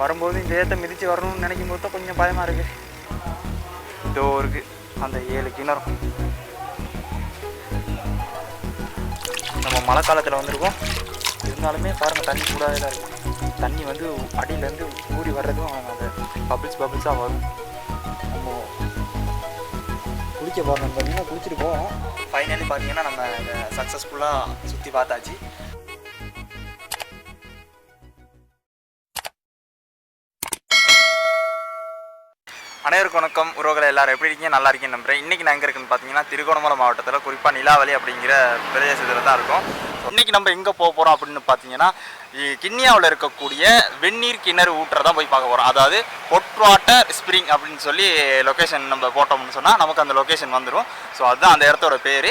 வரும்போது இந்த ஏற்ற மிதித்து வரணும்னு நினைக்கும் போது தான் கொஞ்சம் பயமாக இருக்குது இதோ இருக்குது அந்த ஏழு கிணறும் நம்ம மழை காலத்தில் வந்திருக்கோம். இருந்தாலுமே பாருங்கள் தண்ணி கூடாதே தான் இருக்கும் தண்ணி வந்து அடியிலேருந்து ஊறி வர்றதும் அந்த பபிள்ஸ் பபிள்ஸாக வரும். நம்ம குளிக்க போகிறோம் பார்த்தீங்கன்னா குளிச்சுட்டு போவோம். ஃபைனலி பார்த்தீங்கன்னா நம்ம சக்ஸஸ்ஃபுல்லாக சுற்றி பார்த்தாச்சு. அனைவருக்கு வணக்கம். உறவுகளை எல்லாரும் எப்படி இருக்கீங்க? நல்லா இருக்கீங்கன்னு நம்புறேன். இன்றைக்கி நான் எங்கே இருக்குன்னு பார்த்தீங்கன்னா திருகோணமலை மாவட்டத்தில் குறிப்பாக நிலாவலி அப்படிங்கிற பிரதேசத்தில் தான் இருக்கும். இன்னைக்கு நம்ம எங்கே போக போகிறோம் அப்படின்னு பார்த்தீங்கன்னா கிண்ணியாவில் இருக்கக்கூடிய வெந்நீர் கிணறு ஊற்றை தான் போய் பார்க்க போகிறோம் அதாவது ஹொட் வாட்டர் ஸ்ப்ரிங் அப்படின்னு சொல்லி லொக்கேஷன் நம்ம போட்டோம்னு சொன்னால் நமக்கு அந்த லொக்கேஷன் வந்துடும் ஸோ அதுதான் அந்த இடத்தோட பேர்.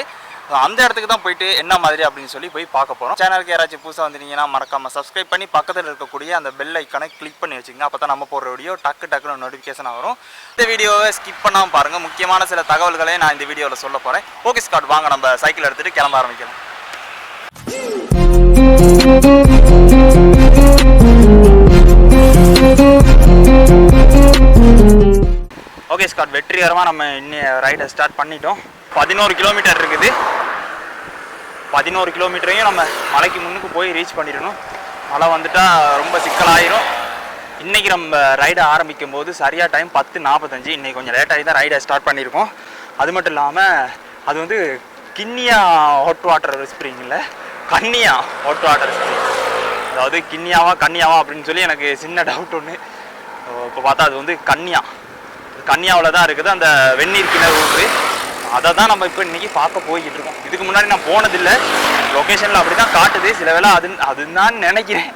அந்த இடத்துக்கு தான் போயிட்டு என்ன மாதிரி அப்படின்னு சொல்லி போய் பார்க்க போகிறோம் சேனலுக்கு யாராச்சும் புதுசாக வந்துட்டீங்கன்னா மறக்காம சப்ஸ்கிரைப் பண்ணி பக்கத்தில் இருக்கக்கூடிய அந்த பெல் ஐக்கானை கிளிக் பண்ணி வச்சுக்கோங்க. அப்போ தான் நம்ம போடுற வீடியோ டக்கு டக்குன்னு நோட்டிஃபிகேஷன் வரும். இந்த வீடியோவை ஸ்கிப் பண்ணாமல் பாருங்கள் முக்கியமான சில தகவல்களை நான் இந்த வீடியோவில் சொல்ல போகிறேன் ஓகே ஸ்காட் வாங்க நம்ம சைக்கிள் எடுத்துகிட்டு கிளம்ப ஆரம்பிக்கலாம். ஓகே ஸ்காட் வெற்றிகரமாக நம்ம இன்னும் ரைடை ஸ்டார்ட் பண்ணிட்டோம். பதினோரு கிலோமீட்டர் இருக்குது. பதினோரு கிலோமீட்டரையும் நம்ம மலைக்கு முன்னுக்கு போய் ரீச் பண்ணிடணும். மழை வந்துட்டால் ரொம்ப சிக்கலாயிரும். இன்றைக்கி நம்ம ரைடை ஆரம்பிக்கும் போது சரியாக டைம் பத்து நாற்பத்தஞ்சு. இன்றைக்கி கொஞ்சம் லேட்டாகி தான் ரைடை ஸ்டார்ட் பண்ணியிருக்கோம். அது மட்டும் இல்லாமல் அது வந்து கிண்ணியா ஹாட் வாட்டர் ஸ்ப்ரிங் இல்லை கன்னியா ஹாட் வாட்டர் ஸ்ப்ரிங் அதாவது கிண்ணியாவா கன்னியாவா அப்படின்னு சொல்லி எனக்கு சின்ன டவுட் ஒன்று இப்போ பார்த்தா அது வந்து கன்னியா கன்னியாவில் தான் இருக்குது. அந்த வெந்நீர் கிணறு ஊற்று. அதை தான் நம்ம இப்போ இன்னைக்கு பார்க்க போய்கிட்டு இருக்கோம். இதுக்கு முன்னாடி நான் போனதில்லை. லொக்கேஷனில் அப்படி தான் காட்டுது. சில வேளை அது அதுதான் நினைக்கிறேன்.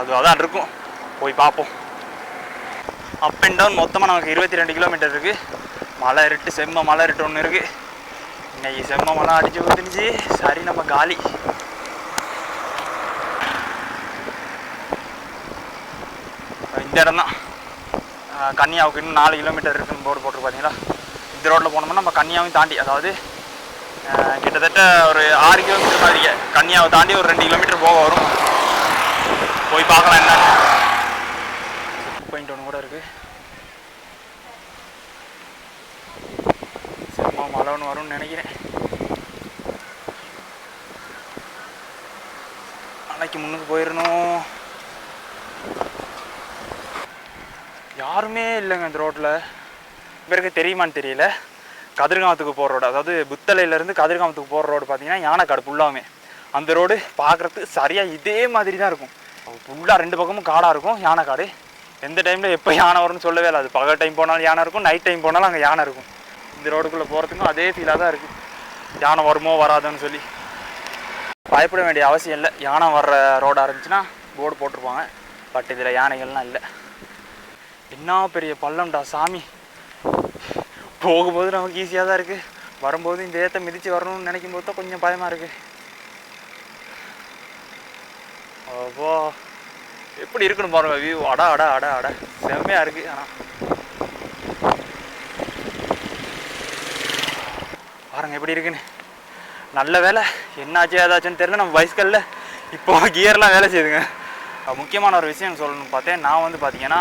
அது அதான் இருக்கும். போய் பார்ப்போம். அப் அண்ட் டவுன் மொத்தமாக நமக்கு இருபத்தி ரெண்டு கிலோமீட்டர் இருக்குது மலை இருட்டு செம்ம மலை இருட்டு ஒன்று இருக்குது இன்னைக்கு செம்ம மலை அடிச்சு ஊத்துனுச்சு. சரி நம்ம காலி. இந்த இடம் தான் கன்னியாவுக்கு இன்னும் நாலு கிலோமீட்டர் இருக்குன்னு போர்டு போட்டு பார்த்தீங்களா இந்த ரோட்டில் போனோம்னா நம்ம கன்னியாவையும் தாண்டி அதாவது கிட்டத்தட்ட ஒரு ஆறு கிலோமீட்டர் மாதிரி கன்னியாவை தாண்டி ஒரு ரெண்டு கிலோமீட்டர் போக வரும். போய் பார்க்கலாம் என்ன பாயிண்ட் ஒன்று கூட இருக்குது செம்ம மழை ஒன்று வரும்னு நினைக்கிறேன். நாளைக்கு முன்னுக்கு போயிடணும் யாருமே இல்லைங்க இந்த ரோட்டில் இவருக்கு தெரியுமான்னு தெரியல. கதிர்காமத்துக்கு போகிற ரோடு. அதாவது புத்தலையிலேருந்து கதிர்காமத்துக்கு போகிற ரோடு பார்த்தீங்கன்னா யானைக்காடு ஃபுல்லாமே அந்த ரோடு பார்க்குறதுக்கு சரியாக இதே மாதிரி தான் இருக்கும் ஃபுல்லாக ரெண்டு பக்கமும் காடாக இருக்கும் யானைக்காடு. எந்த டைமில் எப்போ யானை வரும்னு சொல்லவே இல்லை. அது பகல் டைம் போனாலும் யானை இருக்கும் நைட் டைம் போனாலும் அங்கே யானை இருக்கும். இந்த ரோடுக்குள்ளே போகிறதுக்கும் அதே ஃபீலாக தான் இருக்குது யானை வருமோ வராதோன்னு சொல்லி. பயப்பட வேண்டிய அவசியம் இல்லை. யானை வர்ற ரோடாக இருந்துச்சுன்னா போர்டு போட்டிருப்பாங்க. பட் இதில் யானைகள்லாம் இல்லை. என்ன பெரிய பள்ளம்டா சாமி. போகும்போது நமக்கு ஈஸியாக தான் இருக்குது வரும்போது இந்த ஏற்ற மிதித்து வரணும்னு நினைக்கும் போது தான் கொஞ்சம் பயமாக இருக்குது அப்போ எப்படி இருக்குன்னு பாருங்க வியூ அடா அடா அடா அடா. செம்மையாக இருக்குது ஆனால் பாருங்க எப்படி இருக்குன்னு. நல்ல வேலை. என்னாச்சு ஏதாச்சுன்னு தெரியல. நம்ம பைஸ்கல்ல இப்போ கியர்லாம் வேலை செய்யுதுங்க. முக்கியமான ஒரு விஷயம் சொல்லணும்னு பார்த்தேன். நான் வந்து பார்த்தீங்கன்னா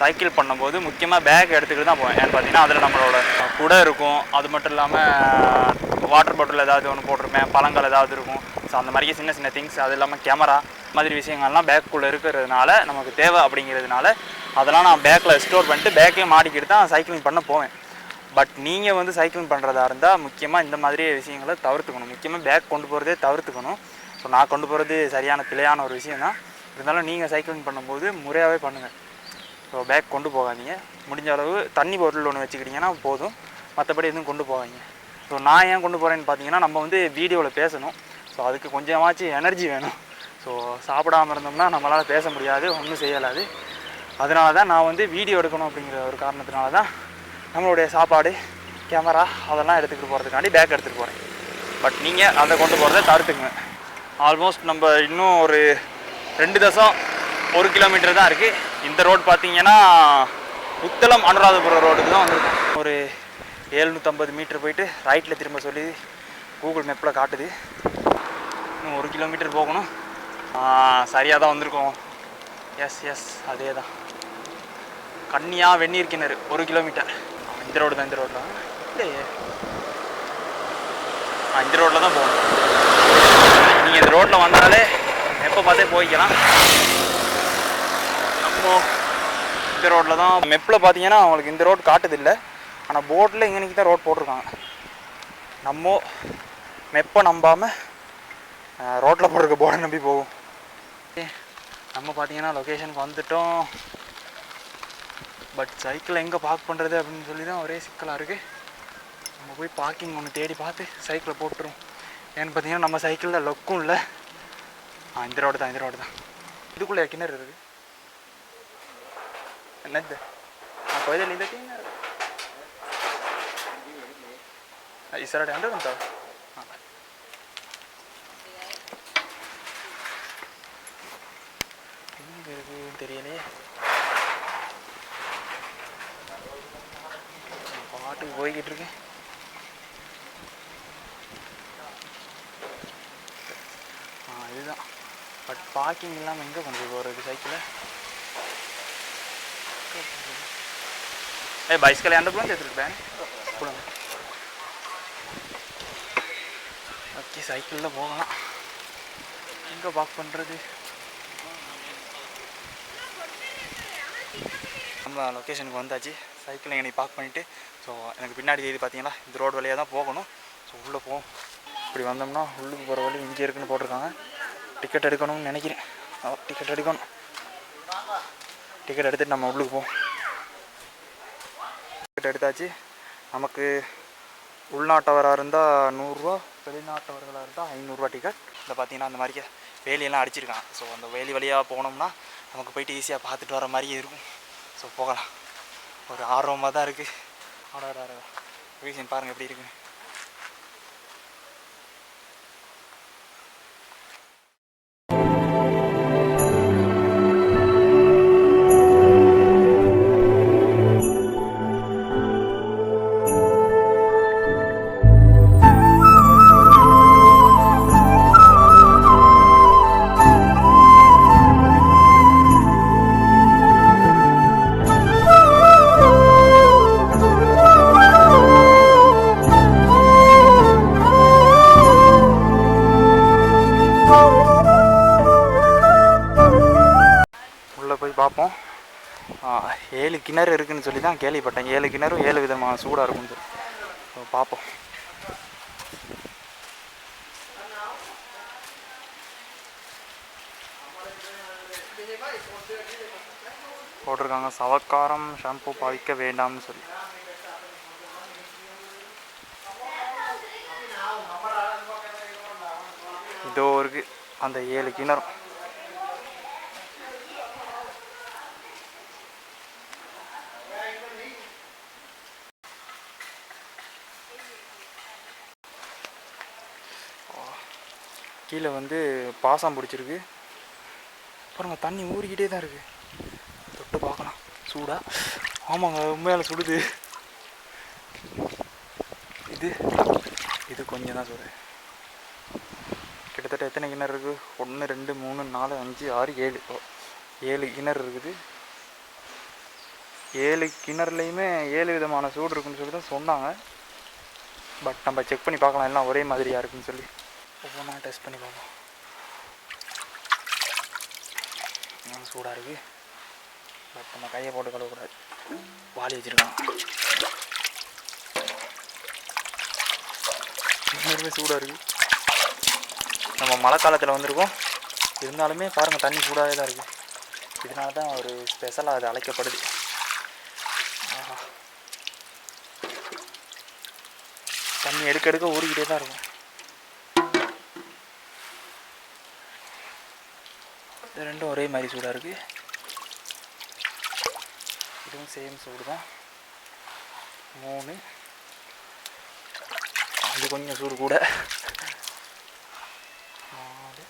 சைக்கிள் பண்ணும்போது முக்கியமாக பேக் எடுத்துக்கிட்டு தான் போவேன். ஏன்னு பார்த்தீங்கன்னா அதில் நம்மளோட குடை இருக்கும். அது மட்டும் இல்லாமல் வாட்டர் பாட்டில் ஏதாவது ஒன்று போட்டிருப்பேன். பழங்கள் ஏதாவது இருக்கும். ஸோ அந்த மாதிரி சின்ன சின்ன திங்ஸ் அது இல்லாமல் கேமரா மாதிரி விஷயங்கள்லாம் பேக்குள்ளே இருக்கிறதுனால நமக்கு தேவை அப்படிங்கிறதுனால அதெல்லாம் நான் பேக்கில் ஸ்டோர் பண்ணிட்டு பேக்கையும் மாட்டிக்கிட்டு தான் சைக்கிளிங் பண்ண போவேன். பட் நீங்கள் வந்து சைக்கிளிங் பண்ணுறதா இருந்தால் முக்கியமாக இந்த மாதிரி விஷயங்களை தவிர்த்துக்கணும். முக்கியமாக பேக் கொண்டு போகிறதே தவிர்த்துக்கணும். ஸோ நான் கொண்டு போகிறது சரியான பிழையான ஒரு விஷயம் தான் இருந்தாலும் நீங்கள் சைக்கிளிங் பண்ணும்போது முறையாகவே பண்ணுங்கள் ஸோ பேக் கொண்டு போகாதீங்க. முடிஞ்ச அளவு தண்ணி பொருள் ஒன்று வச்சுக்கிட்டிங்கன்னா போதும். மற்றபடி எதுவும் கொண்டு போகாதீங்க. ஸோ நான் ஏன் கொண்டு போகிறேன்னு பார்த்தீங்கன்னா நம்ம வந்து வீடியோவில் பேசணும். ஸோ அதுக்கு கொஞ்சமாச்சும் எனர்ஜி வேணும். ஸோ சாப்பிடாம இருந்தோம்னா நம்மளால் பேச முடியாது ஒன்றும் செய்யலாது. அதனால தான் நான் வந்து வீடியோ எடுக்கணும் அப்படிங்கிற ஒரு காரணத்தினால தான் நம்மளுடைய சாப்பாடு கேமரா அதெல்லாம் எடுத்துக்கிட்டு போகிறதுக்காண்டி பேக் எடுத்துகிட்டு போகிறேன் பட் நீங்கள் அதை கொண்டு போகிறத தவிர்த்துக்குங்க ஆல்மோஸ்ட் நம்ம இன்னும் ஒரு ரெண்டு தசம் ஒரு கிலோமீட்டர் தான் இருக்குது இந்த ரோடு பார்த்தீங்கன்னா புத்தளம் அனுராதபுரம் ரோடுக்கு தான் வந்திருக்கும். ஒரு ஏழ்நூற்றம்பது மீட்டர் போயிட்டு ரைட்டில் திரும்ப சொல்லி கூகுள் மேப்பில் காட்டுது. இன்னும் ஒரு கிலோமீட்டர் போகணும். சரியாக தான் வந்திருக்கோம். எஸ் எஸ் அதே தான். கன்னியா வெந்நீர் கிணறு ஒரு கிலோமீட்டர் இந்த ரோடு தான் இந்த ரோடு தான். இல்லையே. இந்த ரோட்டில் தான் போகணும். நீங்கள் இந்த ரோட்டில் வந்தாலே எப்போ பார்த்தே போய்க்கலாம். நம்ம இந்த ரோட்டில் தான். மெப்பில் பார்த்தீங்கன்னா அவங்களுக்கு இந்த ரோடு காட்டுதில்லை. ஆனால் போட்டில் இங்கே தான் ரோட் போட்டிருக்காங்க. நம்ம மெப்பை நம்பாமல் ரோட்டில் போட்டிருக்க போர்டை நம்பி போகும் நம்ம பார்த்தீங்கன்னா லொக்கேஷனுக்கு வந்துட்டோம். பட் சைக்கிளை எங்கே பார்க் பண்ணுறது அப்படின்னு சொல்லி தான் ஒரே சிக்கலாக இருக்குது நம்ம போய் பார்க்கிங் ஒன்று தேடி பார்த்து சைக்கிளை போட்டுரும் ஏன்னு பார்த்தீங்கன்னா நம்ம சைக்கிளில் லொக்கும் இல்லை. ஆ இந்த ரோடு தான் இந்த ரோடு தான். இதுக்குள்ளே கிணறு இருக்குது Nada. Uma coisa linda aqui. Né? Isso era de onde eu தெரியலையே பாட்டுக்கு போய்கிட்டு இருக்கேன் இதுதான் பட் பார்க்கிங் இல்லாமல் எங்கே கொஞ்சம் போகிறது சைக்கிளை ஏ பைஸ்கல் எந்த புலம் எடுத்துருப்பேன் ஓகே சைக்கிளில் போகலாம். எங்கே பார்க் பண்ணுறது நம்ம லொக்கேஷனுக்கு வந்தாச்சு. சைக்கிளை என்னை பார்க் பண்ணிவிட்டு ஸோ எனக்கு பின்னாடி இது பார்த்தீங்களா இந்த ரோடு வழியாக தான் போகணும். ஸோ உள்ளே போவோம். இப்படி வந்தோம்னா உள்ளுக்கு போகிற வழி இங்கே இருக்குன்னு போட்டிருக்காங்க. டிக்கெட் எடுக்கணும்னு நினைக்கிறேன். டிக்கெட் எடுக்கணும். டிக்கெட் எடுத்துட்டு நம்ம உள்ளுக்கு போவோம். டிக்கெட் எடுத்தாச்சு. நமக்கு உள்நாட்டவராக இருந்தால் நூறுரூவா வெளிநாட்டவர்களாக இருந்தால் ஐநூறுரூவா டிக்கெட் இதில் பார்த்தீங்கன்னா அந்த மாதிரி வேலியெல்லாம் அடிச்சிருக்கான் ஸோ அந்த வேலி வழியாக போனோம்னா நமக்கு போயிட்டு ஈஸியாக பார்த்துட்டு வர மாதிரியே இருக்கும். ஸோ போகலாம். ஒரு ஆர்வமாக தான் இருக்குது ஆட ரீசன் பாருங்கள் எப்படி இருக்குன்னு ஏழு கிணறு இருக்குன்னு சொல்லி தான் கேள்விப்பட்டேன். ஏழு கிணறும் ஏழு விதமான சூடாக இருக்கும்னு சொல்லி. பார்ப்போம் போட்டிருக்காங்க. சவக்காரம் ஷாம்பு பாவிக்க வேண்டாம்னு சொல்லி. இதோ இருக்கு. அந்த ஏழு கிணறும். கீழே வந்து பாசம் பிடிச்சிருக்கு. பாருங்க தண்ணி ஊறிக்கிட்டே தான் இருக்குது தொட்டு பார்க்கலாம். சூடாக ஆமாங்க உண்மையால் சுடுது. இது இது கொஞ்சம் தான் சுடு. கிட்டத்தட்ட எத்தனை கிணறு இருக்குது ஒன்று ரெண்டு மூணு நாலு அஞ்சு ஆறு ஏழு. ஓ, ஏழு கிணறு இருக்குது. ஏழு கிணறுலையுமே ஏழு விதமான சூடு இருக்குன்னு சொல்லி தான் சொன்னாங்க. பட் நம்ம செக் பண்ணி பார்க்கலாம். எல்லாம் ஒரே மாதிரியாக இருக்குன்னு சொல்லி. ஒவ்வொன்றா டெஸ்ட் பண்ணி பார்ப்போம். இன்னும் சூடாக இருக்குது பட் நம்ம கையை போட்டு கழுவக்கூடாது. வாளி வச்சுருக்கோம் இன்னுமே சூடாக இருக்குது நம்ம மழை காலத்தில் வந்திருக்கோம். இருந்தாலுமே பாருங்கள் தண்ணி சூடாகவே தான் இருக்குது இதனால தான் ஒரு ஸ்பெஷலாக அது அழைக்கப்படுது. தண்ணி எடுக்க எடுக்க ஊறிக்கிட்டே தான் இருக்கும். இது ரெண்டும் ஒரே மாதிரி சூடாக இருக்குது இதுவும் சேம் சூடு தான். மூணு. அது கொஞ்சம் சூடு கூட. நாலு.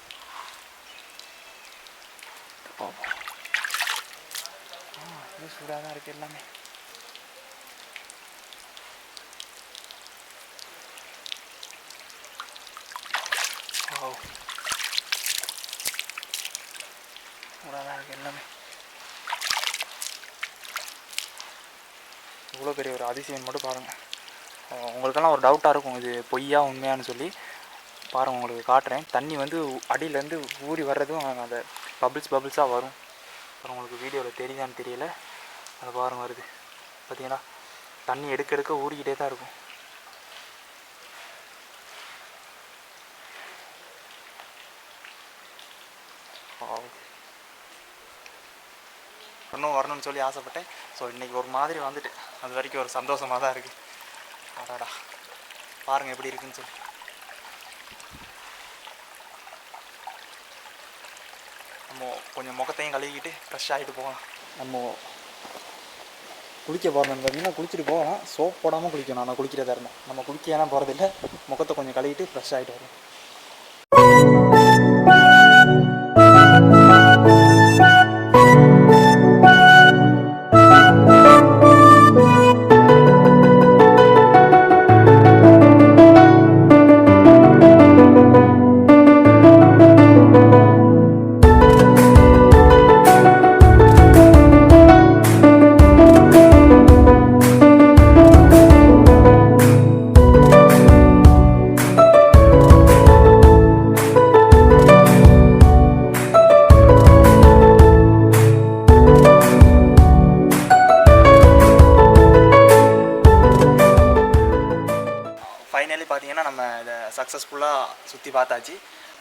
பார்ப்போம் ஆ இது சூடாக தான் இருக்குது எல்லாமே. Oh. சூடாக இருக்குது எல்லாமே. இவ்வளோ பெரிய ஒரு அதிசயம் மட்டும் பாருங்கள் உங்களுக்கெல்லாம் ஒரு டவுட்டாக இருக்கும். இது பொய்யா உண்மையான்னு சொல்லி. பாருங்கள் உங்களுக்கு காட்டுறேன். தண்ணி வந்து அடியிலேருந்து ஊறி வர்றதும் அந்த பபிள்ஸ் பபிள்ஸாக வரும். அப்புறம் உங்களுக்கு வீடியோவில் தெரியுதான்னு தெரியல. அதை பாருங்கள் வருது. பார்த்தீங்களா தண்ணி எடுக்க எடுக்க ஊறிக்கிட்டே தான் இருக்கும். இன்னும் வரணும்னு சொல்லி ஆசைப்பட்டேன். ஸோ இன்றைக்கி ஒரு மாதிரி வந்துட்டு. அது வரைக்கும் ஒரு சந்தோஷமாக தான் இருக்குது அடாடா. பாருங்கள் எப்படி இருக்குன்னு சொல்லி. நம்ம கொஞ்சம் முகத்தையும் கழுவிக்கிட்டு ஃப்ரெஷ் ஆகிட்டு போகலாம். நம்ம குளிக்க போகிறோம் பார்த்தீங்கன்னா குளிச்சுட்டு போகலாம். சோப் போடாமல் குளிக்கணும். நான் குளிக்கிறதா இருந்தேன் நம்ம குளிக்க ஏன்னா போகிறதில்ல முகத்தை கொஞ்சம் கழுவிட்டு ஃப்ரெஷ் ஆகிட்டு வரோம்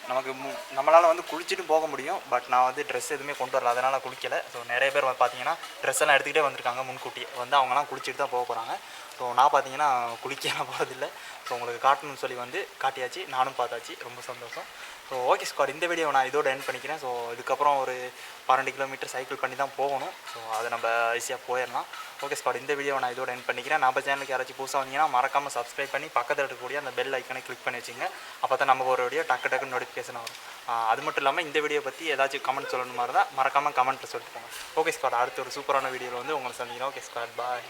நமக்கு மு நம்மளால் வந்து குளிச்சுட்டு போக முடியும். பட் நான் வந்து ட்ரெஸ் எதுவுமே கொண்டு வரல. அதனால் குளிக்கலை. ஸோ நிறைய பேர் வந்து பார்த்தீங்கன்னா ட்ரெஸ் எல்லாம் எடுத்துக்கிட்டே வந்திருக்காங்க முன்கூட்டியே. வந்து அவங்கலாம் குளிச்சுட்டு தான் போக போகிறாங்க ஸோ நான் பார்த்தீங்கன்னா குளிக்கலாம் போகிறதில்ல ஸோ உங்களுக்கு காட்டணும்னு சொல்லி வந்து காட்டியாச்சு. நானும் பார்த்தாச்சு. ரொம்ப சந்தோஷம். ஸோ ஓகே ஸ்குவாட் இந்த வீடியோ நான் இதோட எண்ட் பண்ணிக்கிறேன். ஸோ இதுக்கப்புறம் ஒரு பன்னெண்டு கிலோமீட்டர் சைக்கிள் பண்ணி தான் போகணும். ஸோ அதை நம்ம ஈஸியாக போயிடலாம். ஓகே ஸ்குவாட் இந்த வீடியோ நான் இதோட எண்ட் பண்ணிக்கிறேன். நம்ம சேனலுக்கு யாராச்சும் புதுசாக வந்தீங்கன்னா மறக்காமல் சப்ஸ்கிரைப் பண்ணி பக்கத்தில் இருக்கக்கூடிய அந்த பெல் ஐக்கனை கிளிக் பண்ணி வச்சுங்க. அப்போ தான் நம்ம ஒரு வீடியோ டக்கு டக்குன்னு நோட்டிஃபிகேஷன் வரும். அது மட்டும் இல்லாமல் இந்த வீடியோ பற்றி ஏதாச்சும் கமெண்ட் சொல்லணும் மாதிரி தான் மறக்காமல் கமெண்ட்டில் சொல்லிட்டு போங்க. ஓகே ஸ்குவாட் அடுத்த ஒரு சூப்பரான வீடியோவில் வந்து உங்களை சந்திக்கிறேன் ஓகே ஸ்குவாட் பாய்